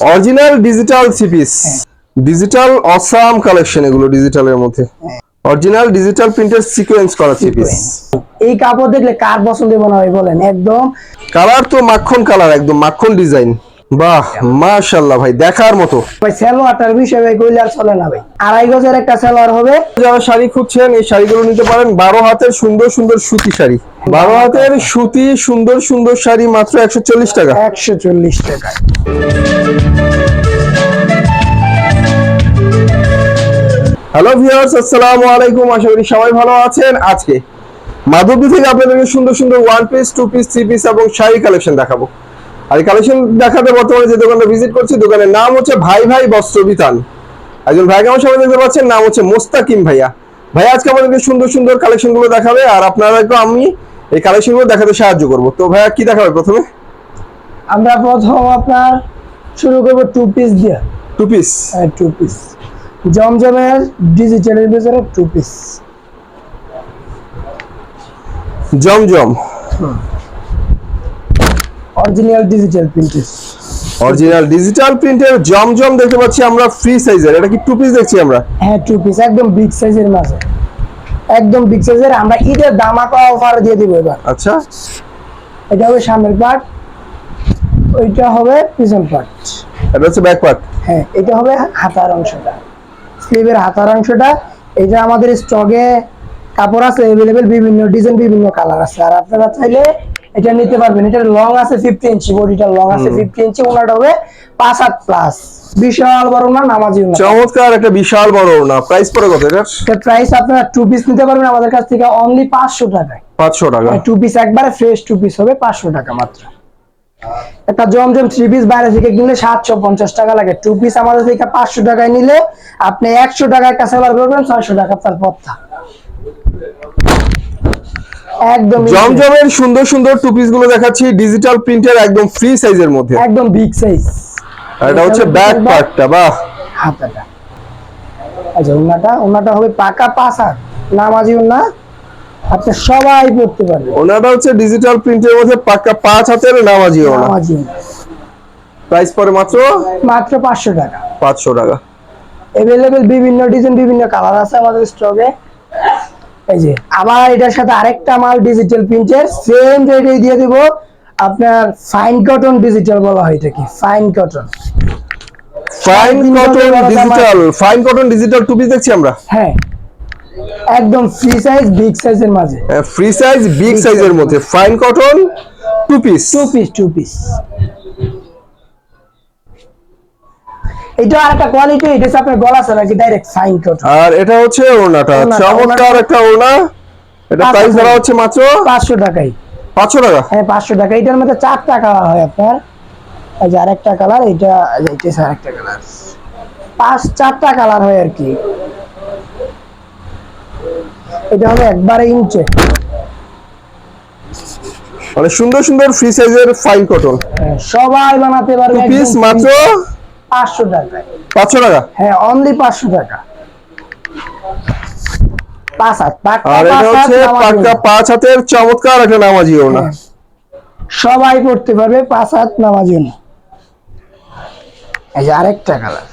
Original digital three piece digital awesome collection এগুলো ডিজিটালের মধ্যে। অরিজিনাল ডিজিটাল প্রিন্টের সিকোয়েন্স করা থ্রি পিস এই কাপড় দেখলে কার পছন্দ মনে হয় বলেন? একদম কালার তো মাখন কালার একদম মাখন ডিজাইন বাহ মাশাআল্লাহ ভাই দেখার মতো। ভাই সালোয়ারটার বিষয় ভাই কইলে আর চলে না ভাই। আড়াই গজের একটা সালোয়ার হবে। যারা শাড়ি খুঁজছেন এই শাড়িগুলো নিতে পারেন। বারো হাতের সুন্দর সুন্দর সুতি শাড়ি। বারো হাতের সুতি সুন্দর সুন্দর শাড়ি মাত্র একশো চল্লিশ টাকা। একশো চল্লিশ টাকায়। হ্যালো ভিউয়ার্স আসসালামু আলাইকুম। আশা করি সবাই ভালো আছেন। আজকে মাধবদী থেকে আপনাদেরকে সুন্দর সুন্দর one piece two piece three piece এবং শাড়ি কালেকশন দেখাবো। আর কালেকশন দেখাতে বর্তমানে যে দোকানটা ভিজিট করছি দোকানের নাম হচ্ছে ভাই ভাই বস্ত্র বিতান। একজন ভাইকে আমার সবাই দেখতে পাচ্ছেন নাম হচ্ছে মোস্তাকিম ভাইয়া। ভাইয়া আজকে আমাদেরকে সুন্দর সুন্দর কালেকশনগুলো দেখাবে আর আপনাদেরকে আমি এই কালেকশনগুলো দেখাতে সাহায্য করব। তো ভাইয়া কি দেখাবে প্রথমে? আমরা প্রথম আপনার শুরু করব টু পিস দিয়ে। টু পিস হ্যাঁ টু পিস জমজমের ডিজিটালের ভিতরে two piece Zamzam. Original digital প্রিন্টের অরিজিনাল ডিজিটাল প্রিন্টের জমজম দেখতে পাচ্ছি আমরা ফ্রি সাইজের এটা কি টু পিস দেখছি আমরা? হ্যাঁ টু পিস একদম বিগ সাইজের মাঝে একদম বিগ সাইজের আমরা ঈদের দামাকা অফার দিয়ে দিব এবার। আচ্ছা। এটা হবে সামনের পার্ট ওইটা হবে পিছন পার্ট এটা হচ্ছে ব্যাক পার্ট হ্যাঁ এটা হবে হাতার অংশটা। স্লিভের হাতার অংশটা। এটা আমাদের স্টকে কাপড় আছে অ্যাভেলেবেল বিভিন্ন ডিজাইন বিভিন্ন কালার আছে। আর আপনারা চাইলে এটা নিতে পারবেন। এটা লং আছে ফিফটি ইঞ্চি বডিটা লং আছে ফিফটি ইঞ্চি ওনাটা হবে পাঁচ হাত প্লাস বিশাল বড় না নামাজি চমৎকার একটা বিশাল বড় না প্রাইস পড়ে কত এটার? প্রাইস আপনারা টু পিস নিতে পারবেন আমাদের কাছ থেকে অনলি পাঁচশো টাকায়। পাঁচশো টাকা। টু পিস একবারে ফ্রেশ টু পিস হবে পাঁচশো টাকা মাত্র। একটা জমজম থ্রি পিস বাইরে থেকে কিনলে সাতশো পঞ্চাশ টাকা লাগে। টু পিস আমাদের থেকে পাঁচশো টাকায় নিলে আপনি একশো টাকায় সেলার করবেন ছয়শো টাকা তার পথা একদম জমজমের সুন্দর সুন্দর টু পিসগুলো দেখাচ্ছি ডিজিটাল প্রিন্টের একদম ফ্রি সাইজের মধ্যে। একদম বিগ সাইজ এটা হচ্ছে ব্যাক পার্টটা বাহ। হাতাটা। আচ্ছা ওনাটা ওনাটা হবে পাকা হাত নামাজি ওনা আপনি সবাই পড়তে পারবেন ওনাটা হচ্ছে ডিজিটাল প্রিন্টের মধ্যে পাকা পাঁচ হাতের নামাজি ওনা নামাজি প্রাইস পড়ে মাত্র? মাত্র পাঁচশো টাকা। পাঁচশো টাকা। এভেলেবেল বিভিন্ন ডিজাইন বিভিন্ন কালার আছে আমাদের স্টকে এই যে আবার এটার সাথে আরেকটা মাল ডিজিটাল প্রিন্টের সেম রেটে দিয়ে দিব। আপনার ফাইন কটন ডিজিটাল বলা হয় এটাকে fine cotton fine cotton digital fine cotton digital two piece দেখছি আমরা? হ্যাঁ একদম ফ্রি সাইজ বিগ সাইজের মাঝে। ফ্রি সাইজ বিগ সাইজের মধ্যে। Fine cotton two piece two piece two piece এটা আর একটা কোয়ালিটি এটা আপনার গলা ছাড়া কি ডাইরেক্ট ফাইন কটন আর এটা হচ্ছে ওড়নাটা, চমৎকার একটা ওনা এটা প্রাইস ধরা হচ্ছে মাত্র পাঁচশো টাকাই পাঁচশো টাকা? হ্যাঁ পাঁচশো টাকা। এটার মধ্যে চারটা কালার হয় আপনার। এই যে আরেকটা কালার এটা আরেকটা কালার পাঁচ চারটা কালার হয় আর কি। এটা হবে একবারে ইঞ্চে। মানে সুন্দর সুন্দর ফ্রি সাইজের ফাইন কটন সবাই বানাতে পারবে পিস মাত্র পাঁচশো টাকায় পাঁচশো টাকা? হ্যাঁ অনলি পাঁচশো টাকা। পাঁচ হাত আর এটা হচ্ছে পাক্কা পাঁচ হাতের চমৎকার একটা নামাজি ওনা হ্যাঁ। সবাই পড়তে পারবে পাঁচ হাত নামাজি ওড়না। এই যে আরেকটা কালার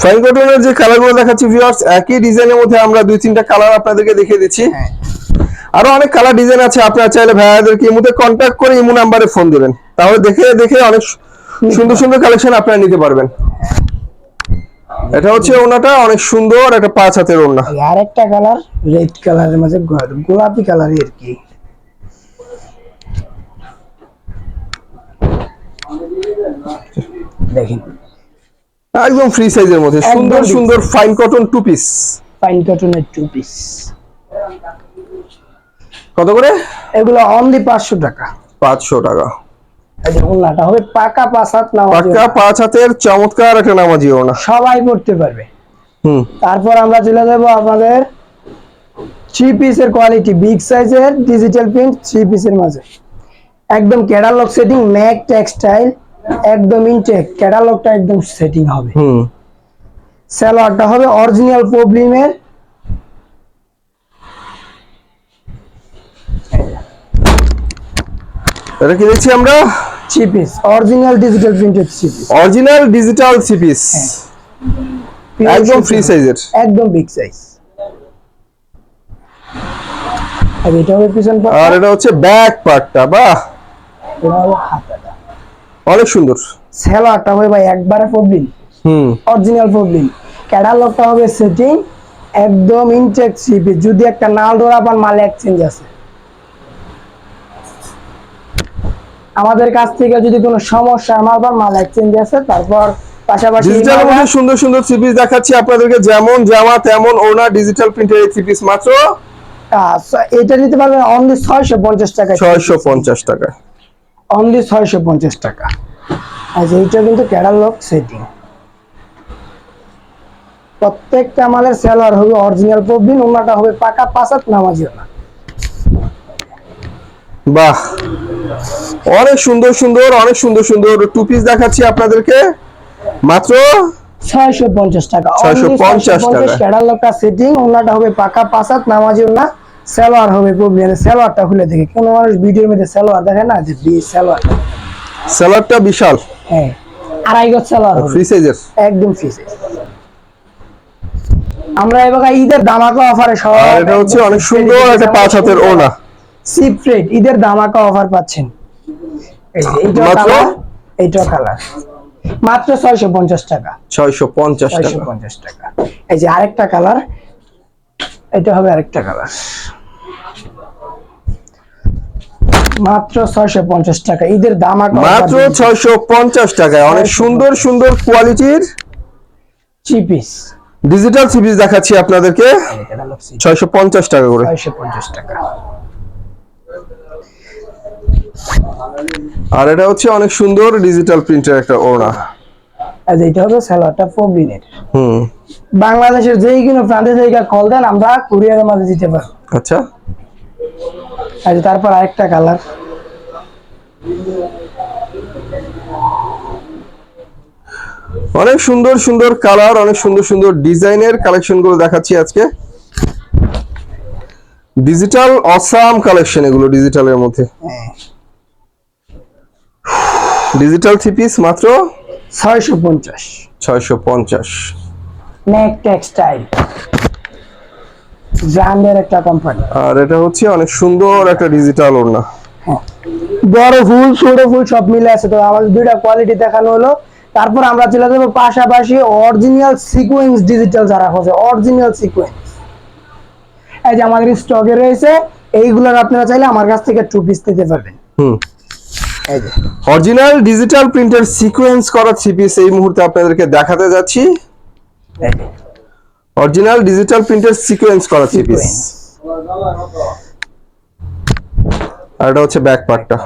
ফাইন কটনের যে কালারগুলো দেখাচ্ছি ভিউয়ার্স একই ডিজাইনের মধ্যে আমরা দুই তিনটা কালার আপনাদেরকে দেখিয়ে দিচ্ছি। হ্যাঁ। আরও অনেক কালার ডিজাইন আছে আপনারা চাইলে ভাইয়াদেরকে ইমুতে কন্ট্যাক্ট করে ইমু নাম্বারে ফোন দিবেন। তাহলে দেখে দেখে অনেক সুন্দর সুন্দর কালেকশন আপনারা নিতে পারবেন। এটা হচ্ছে ওনাটা অনেক সুন্দর একটা পাঁচ হাতের ওনা আর একটা কালার রেড কালারের মাঝে গোলাপি কালারই আর কি। দেখেন। একদম ফ্রি সাইজের মধ্যে সুন্দর সুন্দর fine cotton two piece fine কটনের টু পিস কত করে? এগুলো অনলি পাঁচশো টাকা। পাঁচশো টাকা। হবে পাকা পাঁচ হাত নামাজি পাক্কা পাঁচ হাতের চমৎকার একটা নামাজি সবাই পড়তে পারবে। হুম। তারপর আমরা চলে যাব আমাদের থ্রি পিসের কোয়ালিটি বিগ সাইজের ডিজিটাল প্রিন্ট থ্রি পিসের মাঝে। একদম ক্যাটালগ সেটিং ম্যাক টেক্সটাইল একদম ইনটেক ক্যাটালগটা একদম সেটিং হবে। হুম। স্যালোয়ারটা হবে অরিজিনাল প্রবলেমের এটা কি দেখছি আমরা? Three piece original digital printed three piece original digital three piece একদম ফ্রি সাইজের একদম বিগ সাইজ আর এটা হবে পিছন আর এটা হচ্ছে ব্যাক পার্টটা বাহ! এটা হবে হাতাটা। অনেক সুন্দর। সেলারটা হবে ভাই একবারে প্রবলেম হুম। অরিজিনাল প্রবলেম ক্যাটালগটা হবে সেটিং একদম ইনটেক সিপি যদি একটা নাল ডোরা পান মাল এক্সচেঞ্জ আছে। আমাদের কাছ থেকে যদি কোনো সমস্যা মাল বা মাল এক্সচেঞ্জ আছে তারপর পাশাপাশি ডিজিটাল মধ্যে সুন্দর সুন্দর থ্রি পিস দেখাচ্ছি আপনাদেরকে যেমন জামা তেমন ওনা ডিজিটাল প্রিন্টের থ্রি পিস মাত্র এটা নিতে পারবেন অনলি ছয়শো পঞ্চাশ টাকা ছয়শো পঞ্চাশ টাকা। অনলি ছয়শো পঞ্চাশ টাকা। আচ্ছা এইটা কিন্তু ক্যাটালগ সেটিং প্রত্যেকটা মালের সেলার হবে অরিজিনাল প্রবলেম ওনাটা হবে পাকা পাসাত নামাজিও না বাহ। অনেক সুন্দর সুন্দর অনেক সুন্দর সুন্দর টু পিস দেখাচ্ছি আপনাদেরকে। মাত্র ছয়শো পঞ্চাশ টাকা। 650 টাকা। ক্যাটালগটা সেটিং ওনাটা হবে পাকা পাসাত নামাজিও না সেলোয়ার হবে প্রবলেম। সেলোয়ারটা খুলে দেখে। কোনো মানুষ ভিডিওর মধ্যে সেলোয়ার দেখে না যে বি সেলোয়ার? স্যালাডটা বিশাল। হ্যাঁ আড়াই গজ সেলোয়ার হবে। ফ্রি সাইজের একদম ফ্রি আমরা এবার ঈদের দামাকা অফারে সব এটা হচ্ছে অনেক সুন্দর একটা পাঁচ হাতের ওনা সিপ রেট ঈদের দামাকা অফার পাচ্ছেন। এই যে এইটা মাত্র? কালার এইটা কালার মাত্র ছয়শো পঞ্চাশ টাকা। টাকা। টাকা। এই যে আরেকটা কালার এটা হবে আরেকটা কালার মাত্র ছয়শো পঞ্চাশ টাকা ঈদের মাত্র ছয়শো পঞ্চাশ টাকায়। অনেক সুন্দর সুন্দর কোয়ালিটির চিপিস ডিজিটাল থ্রি পিস দেখাচ্ছি আপনাদেরকে। ছয়শো পঞ্চাশ টাকা করে। ছয়শো পঞ্চাশ টাকা। আর এটা হচ্ছে অনেক সুন্দর ডিজিটাল প্রিন্টের একটা ওড়না। আর এটা স্যালোয়ারটা প্রবলিনের হুম। বাংলাদেশের যেই কোনো প্রান্তে জায়গা কল দেন আমরা কুরিয়ারের মাঝে দিতে পারব। আচ্ছা। আর তারপর আরেকটা কালার অনেক সুন্দর সুন্দর কালার অনেক সুন্দর সুন্দর ডিজাইনের কালেকশনগুলো দেখাচ্ছি আজকে। ডিজিটাল অসাম কালেকশন এগুলো ডিজিটালের মধ্যে। ডিজিটাল থ্রি পিস মাত্র? ছয়শো পঞ্চাশ। ছয়শো পঞ্চাশ। নেক টেক্সটাইল ব্র্যান্ডের একটা কোম্পানি আর এটা হচ্ছে অনেক সুন্দর একটা ডিজিটাল ওড়না। বড় ফুল ছোট ফুল সব মিলে আছে। তো আমাদের দুইটা কোয়ালিটি দেখানো হলো। তারপর আমরা চলে যাব পাশাপাশি অরিজিনাল সিকোয়েন্স ডিজিটাল যারা হচ্ছে অরিজিনাল সিকোয়েন্স এই যে আমাদের স্টকে রয়েছে এইগুলোর আপনারা চাইলে আমার কাছ থেকে টু পিস নিতে পারবেন। হুম। অরিজিনাল ডিজিটাল প্রিন্টের সিকোয়েন্স করা থ্রি পিস এই মুহূর্তে আপনাদেরকে দেখাতে যাচ্ছি। অরিজিনাল ডিজিটাল প্রিন্টের সিকোয়েন্স করা থ্রি পিস আর এটা হচ্ছে ব্যাক পার্টটা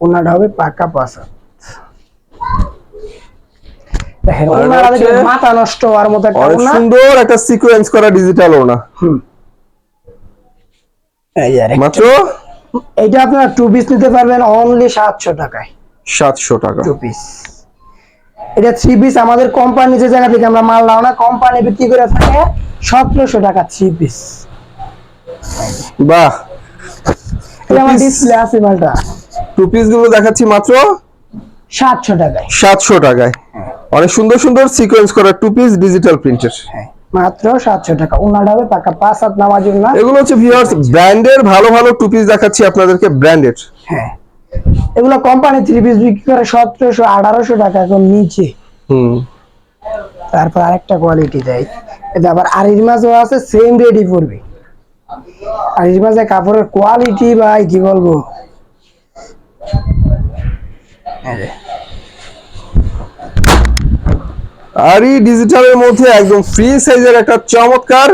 ওনাটা হবে পাকা পাসা। দেখেন ওনারা মাথা নষ্ট হওয়ার মতো একটা সুন্দর একটা সিকোয়েন্স করা ডিজিটাল ওনা। আরেকটা। মাত্র? এইটা আপনারা টু পিস নিতে পারবেন অনলি সাতশো টাকায়। সাতশো টাকা। টু পিস এটা থ্রি পিস আমাদের কোম্পানি যে জায়গা থেকে আমরা মাল নাও না কোম্পানি বিক্রি করে থাকে সতেরোশো টাকা থ্রি পিস বাহ। এটা আমার ডিসপ্লে আছে মালটা। টু পিসগুলো দেখাচ্ছি মাত্র? সাতশো টাকায়। সাতশো টাকায়। অনেক সুন্দর সুন্দর সিকোয়েন্স করা টু পিস ডিজিটাল প্রিন্টের হ্যাঁ। মাত্র সাতশো টাকা। ওনাটা হবে পাকা পাঁচ হাত নামার জন্য এগুলো হচ্ছে ভিউয়ার্স ব্র্যান্ডের ভালো ভালো টু পিস দেখাচ্ছি আপনাদেরকে ব্র্যান্ডেড হ্যাঁ। এগুলো কোম্পানি থ্রি পিস বিক্রি করে সতেরোশো আঠারোশো টাকা এখন নিচে। হুম। তারপর আরেকটা কোয়ালিটি দেয়। এটা আবার আরির মাছও আছে সেম রেডি পড়বে। আরির মাছের কাপড়ের কোয়ালিটি ভাই কি বলব? এই আর এই ডিজিটালের মধ্যে একদম ফ্রি সাইজের একটা চমৎকার।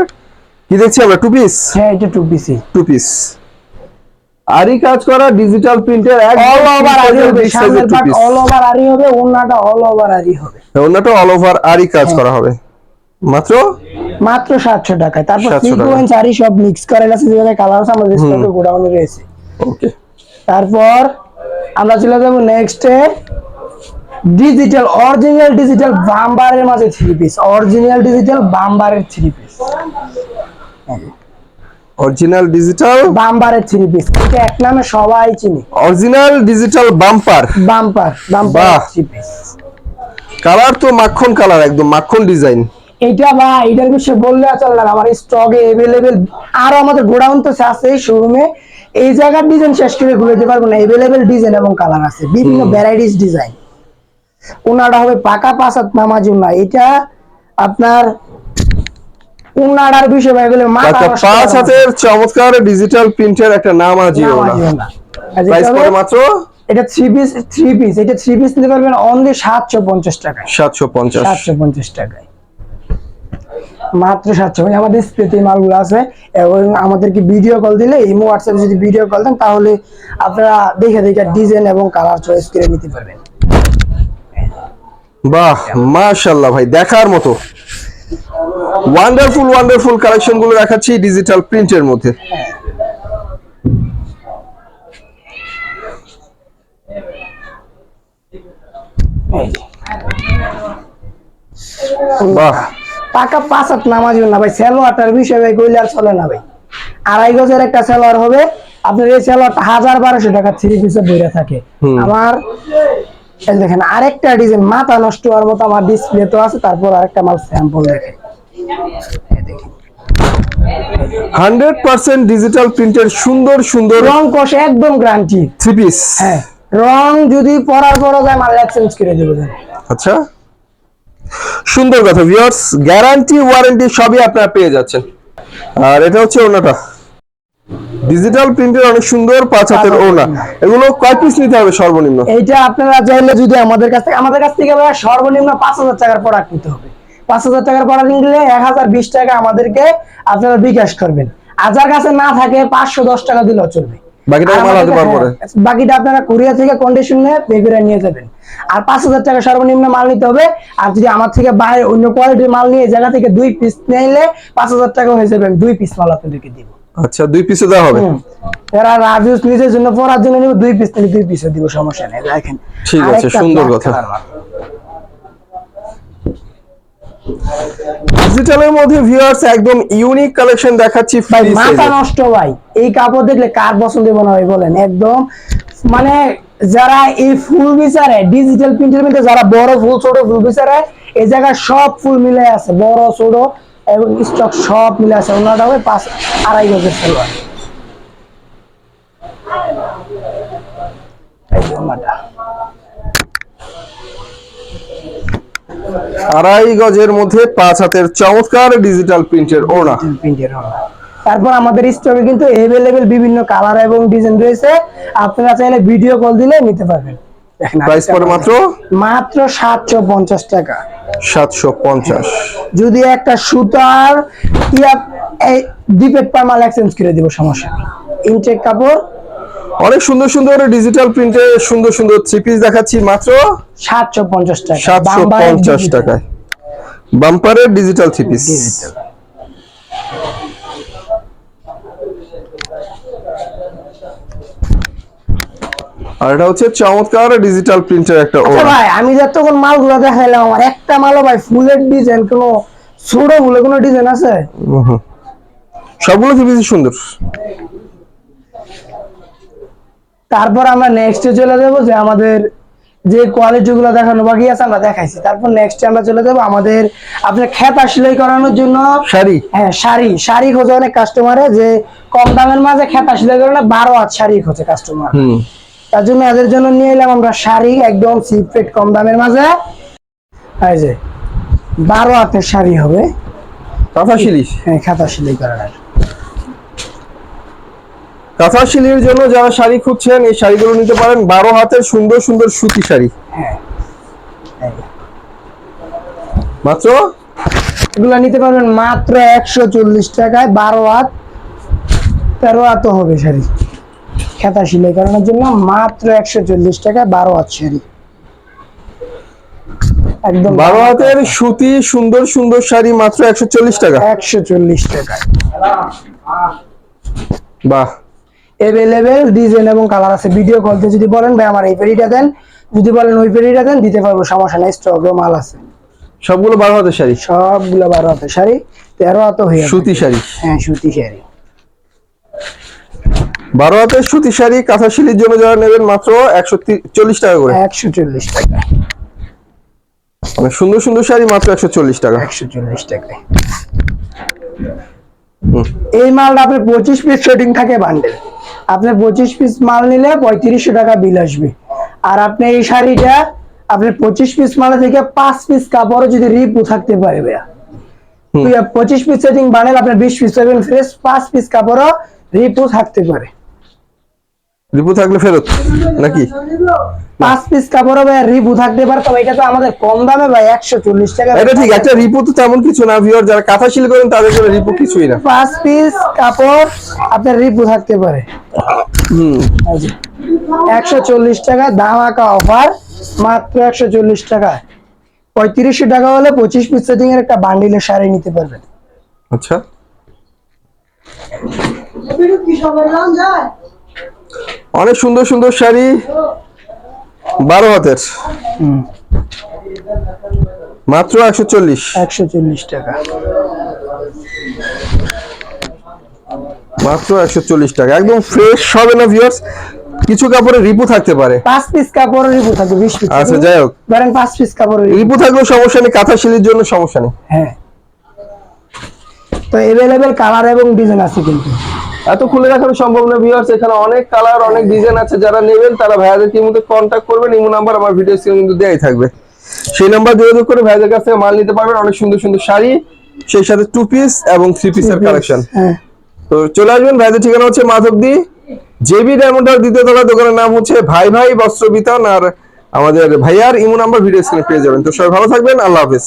কি দেখছি আমরা? টু পিস হ্যাঁ এটা টু পিসি টু পিস আরই কাজ করা ডিজিটাল প্রিন্টের অল ওভার আরি হবে সামনের পার্ট অল ওভার আরি হবে ওন্নাটা অল ওভার আরি হবে। ওনাটা অল ওভার আরই কাজ করা হবে। মাত্র? মাত্র সাতশো টাকায়। তারপর সিকোয়েন্স আরি সব মিক্স করে আছে যেভাবে কালার আছে আমাদের স্টকে গোডাউনে রয়েছে। ওকে তারপর আমরা চলে যাব নেক্সটে ডিজিটাল অরিজিনাল ডিজিটাল বাম্বারের মাঝে থ্রি পিস অরিজিনাল ডিজিটাল বাম্বারের থ্রি পিস অরিজিনাল ডিজিটাল বাম্বারের থ্রি পিস এটা এক নামে সবাই চিনি। Original digital bumper bumper bumper three piece colour তো মাখন কালার একদম মাখন ডিজাইন এটা বা এটার বিষয়ে বললে আর চলে না। আমার স্টকে এভেলেবেল আরও আমাদের গোডাউন তো আছে শোরুমে এই জায়গার ডিজাইন শেষ করে ঘুরে যেতে পারব না। এভেলেবেল ডিজাইন এবং কালার আছে। বিভিন্ন ভ্যারাইটিস ডিজাইন উনাটা হবে পাকা পাসাত নামাজ উন্না। এটা আপনার উন্নাটার বিষয় ভাই বলে মাথা পাঁচ হাতের চমৎকার ডিজিটাল প্রিন্টের একটা নাম মতো। আজিও না নামাজি উন্না। আর যেটা প্রাইস পড়ে মাত্র? এটা থ্রি পিস থ্রি পিস এটা থ্রি পিস নিতে পারবেন অনলি সাতশো পঞ্চাশ টাকায়। সাতশো পঞ্চাশ। সাতশো পঞ্চাশ টাকায়। মাত্র সাতশো মানে আমাদের মালগুলো আছে এবং আমাদেরকে ভিডিও কল দিলে এই হোয়াটসঅ্যাপে যদি ভিডিও কল দেন তাহলে আপনারা দেখে দেখে ডিজাইন এবং কালার চয়েস করে নিতে পারবেন। বাহ মাশাল্লাহ ভাই দেখার মতো। ওয়ান্ডারফুল ওয়ান্ডারফুল কালেকশনগুলো দেখাচ্ছি ডিজিটাল প্রিন্টের মধ্যে। বাহ। টাকা পাঁচ হাত নামাজ না ভাই সেলোয়ারটার বিষয় ভাই কইলে আর চলে না ভাই। আড়াই গজের একটা সেলোয়ার হবে আপনার এই সেলোয়ারটা হাজার বারোশো টাকা থ্রি পিসে বইরা থাকে। আমার এই দেখেন আরেকটা ডিজাইন মাথা নষ্ট হওয়ার মতো আমার ডিসপ্লে তো আছে তারপর আরেকটা মাল স্যাম্পল দেখেন। হান্ড্রেড পার্সেন্ট ডিজিটাল প্রিন্টের সুন্দর সুন্দর রং কষ একদম গ্যারান্টি থ্রি পিস হ্যাঁ রং যদি পরার পর যায় মাল এক্সচেঞ্জ করে দেবো আচ্ছা। সুন্দর কথা ভিউয়ার্স গ্যারান্টি ওয়ারেন্টি সবই আপনারা পেয়ে যাচ্ছেন। আর এটা হচ্ছে ওনাটা ডিজিটাল প্রিন্টের অনেক সুন্দর পাঁচ হাতের ওনা এগুলো কয় পিস নিতে হবে সর্বনিম্ন? এইটা আপনারা চাইলে যদি আমাদের কাছ থেকে আমাদের কাছ থেকে সর্বনিম্ন পাঁচ হাজার টাকার প্রোডাক্ট নিতে হবে। পাঁচ হাজার টাকার প্রোডাক্ট নিলে এক হাজার বিশ টাকা আমাদেরকে আপনারা বিকাশ করবেন। আর যার কাছে না থাকে পাঁচশো দশ টাকা দিলেও চলবে। বাকিটা আপনারা কুরিয়া থেকে কন্ডিশন নিয়ে পে করে নিয়ে যাবেন। আর পাঁচ হাজার টাকা সর্বনিম্ন মাল নিতে হবে। আর যদি আমার থেকে বাইরে অন্য কোয়ালিটির মাল নিয়ে জায়গা থেকে দুই পিস নিলে পাঁচ হাজার টাকা হয়ে যাবে। আমি দুই পিস মাল আপনাদেরকে দিব। আচ্ছা দুই পিসে দেওয়া হবে? এরা রাভিউস নিজের জন্য পড়ার জন্য নিব দুই পিস নিলে দুই পিসে দিব সমস্যা নেই দেখেন। ঠিক আছে, সুন্দর কথা। ডিজিটালের মধ্যে ভিউয়ার্স একদম ইউনিক কালেকশন দেখাচ্ছি ভাই মাথা নষ্ট ভাই। এই কাপড় দেখলে কার পছন্দ হবে না ভাই বলেন? একদম মানে যারা এই ফুল বিচারে ডিজিটাল প্রিন্টের মধ্যে যারা বড় ফুল ছোট ফুল বিচারে এই জায়গায় সব ফুল মিলে আছে বড় ছোট। এবং স্টক সব মিলে আছে। ওনাটা হবে পাঁচ আড়াই গজের সালোয়ার। আড়াই গজের মধ্যে পাঁচ হাতের চমৎকার ডিজিটাল প্রিন্টের হবে তারপর আমাদের স্টকে কিন্তু এভেলেবেল বিভিন্ন কালার এবং ডিজাইন রয়েছে। আপনারা চাইলে ভিডিও কল দিলে নিতে পারবেন। দেখেন প্রাইস পড়ে মাত্র? মাত্র সাতশো পঞ্চাশ টাকা। সাতশো পঞ্চাশ। যদি একটা সুতার ইয়া এই ডিপেট পার মাল এক্সচেঞ্জ করে দিব সমস্যা ইনটেক কাপড়? অনেক সুন্দর সুন্দর ডিজিটাল প্রিন্টে সুন্দর সুন্দর থ্রি পিস দেখাচ্ছি মাত্র সাতশো পঞ্চাশ টাকা। সাতশো বাম্বারের পঞ্চাশ digital। টাকায়। বাম্পারের ডিজিটাল থ্রি পিস আর এটা হচ্ছে চমৎকার ডিজিটাল প্রিন্টের একটা আচ্ছা ভাই আমি যতক্ষণ মালগুলো দেখাইলাম আমার একটা মালও ভাই ফুলের ডিজাইন কোনো ছোট ফুলে কোনো ডিজাইন আছে? সবগুলো থ্রি পিস সুন্দর। তারপর আমরা নেক্সটে চলে যাব যে আমাদের যে কোয়ালিটি গুলো দেখানো বাকি আছে আমরা দেখাইছি। তারপর নেক্সটে আমরা চলে যাব আমাদের আপনার খেতা সেলাই করানোর জন্য। শাড়ি। হ্যাঁ শাড়ি। শাড়ি খোঁজে অনেক কাস্টমারে যে কম দামের মাঝে খেতা সেলাই করে না বারো হাত শাড়ি খোঁজে কাস্টমার তার জন্য এদের জন্য নিয়ে এলাম আমরা শাড়ি একদম সিপ্রেট কম দামের মাঝে। এই যে বারো হাতের শাড়ি হবে। কাঁথা হ্যাঁ সেলাই কাঁথা জন্য যারা শাড়ি খুঁজছেন এই শাড়িগুলো নিতে পারেন। বারো হাতের সুন্দর সুন্দর সুতি শাড়ি। হ্যাঁ। মাত্র? এগুলো নিতে পারবেন মাত্র একশো চল্লিশ টাকায়। বারো হাত তেরো হাত হবে শাড়ি। খেতা সেলাই করানোর জন্য মাত্র একশো চল্লিশ টাকায় বারো হাত শাড়ি। একদম বারো হাতের সুতি সুন্দর সুন্দর শাড়ি মাত্র একশো চল্লিশ টাকা। একশো চল্লিশ টাকায়। বাহ। এভেলেবেল ডিজাইন এবং কালার আছে। ভিডিও কলতে যদি বলেন ভাই আমার এই পেরিটা দেন। যদি বলেন ওই পেরিটা দেন দিতে পারব সমস্যা নেই স্টক মাল আছে। সবগুলো বারো হাতের শাড়ি? সবগুলো বারো হাতের শাড়ি তেরো হাত হয়ে সুতি শাড়ি? হ্যাঁ সুতি শাড়ি। বারো হাতের সুতি শাড়ি কাঁথা শিলির জন্য যারা নেবেন মাত্র একশো চল্লিশ টাকা করে। একশো চল্লিশ টাকা। মানে সুন্দর সুন্দর শাড়ি মাত্র একশো চল্লিশ টাকা। একশো চল্লিশ টাকায় হুম। এই মালটা আপনার পঁচিশ পিস সেটিং থাকে বান্ডেল আপনি পঁচিশ পিস মাল নিলে পঁয়ত্রিশশো টাকা বিল আসবে। আর আপনি এই শাড়িটা আপনি পঁচিশ পিস মাল থেকে পাঁচ পিস কাপড়ও যদি রিপু থাকতে পারে ভাইয়া। পঁচিশ পিস সেটিং বান্ডেল আপনার বিশ পিস ফ্রেশ পাঁচ পিস কাপড়ও রিপু থাকতে পারে। রিপু থাকলে ফেরত? নাকি? পাঁচ পিস কাপড়ও ভাইয়া রিপু থাকতে পারে তবে এটা তো আমাদের কম দামে ভাই একশো চল্লিশ টাকা। এটা ঠিক একটা রিপু তো তেমন কিছু না ভিওর যারা কাঁথা শিল করেন তাদের জন্য রিপু কিছুই না। পাঁচ পিস কাপড় আপনার রিপু থাকতে পারে। হুম। একশো চল্লিশ টাকা ধামাকা অফার মাত্র একশো চল্লিশ টাকা। পঁয়ত্রিশশো টাকা হলে পঁচিশ পিস সেটিং এর একটা বান্ডিলের শাড়ি নিতে পারবেন। আচ্ছা। অনেক সুন্দর সুন্দর শাড়ি বারো হাতের। মাত্র একশো চল্লিশ। একশো চল্লিশ টাকা। মাত্র একশো চল্লিশ টাকা। একদম ফ্রেশ হবে না ভিউয়ার্স কিছু কাপড়ে রিপু থাকতে পারে। পাঁচ পিস কাপড় রিপু থাকবে বিশ পিস আচ্ছা যাই হোক। ধরেন পাঁচ পিস কাপড় রিপু। থাকলেও সমস্যা নেই কাঁথা শিলির জন্য সমস্যা নেই। হ্যাঁ। তো এভেলেবেল কালার এবং ডিজাইন আছে কিন্তু। এত খুলে রাখানো সম্ভব না ভিউয়ার্স এখানে অনেক কালার অনেক ডিজাইন আছে যারা নেবেন তারা ভাইয়াদেরকে মধ্যে কন্ট্যাক্ট করবেন ইমো নাম্বার আমার ভিডিও স্ক্রিনে কিন্তু দেয়াই থাকবে। সেই নাম্বার যোগাযোগ করে ভাইয়াদের কাছ থেকে মাল নিতে পারবেন অনেক সুন্দর সুন্দর শাড়ি সেই সাথে টু পিস এবং থ্রি পিসের কালেকশন তো চলে আসবেন ভাইদের ঠিকানা হচ্ছে মাধবদি জেবি ডায়মন্ড হাউস দ্বিতীয় তলা দোকানের নাম হচ্ছে ভাই ভাই বস্ত্র বিতান আর আমাদের ভাইয়ার ইমো নাম্বার ভিডিও স্ক্রিনে পেয়ে যাবেন। তো সবাই ভালো থাকবেন আল্লাহ হাফেজ।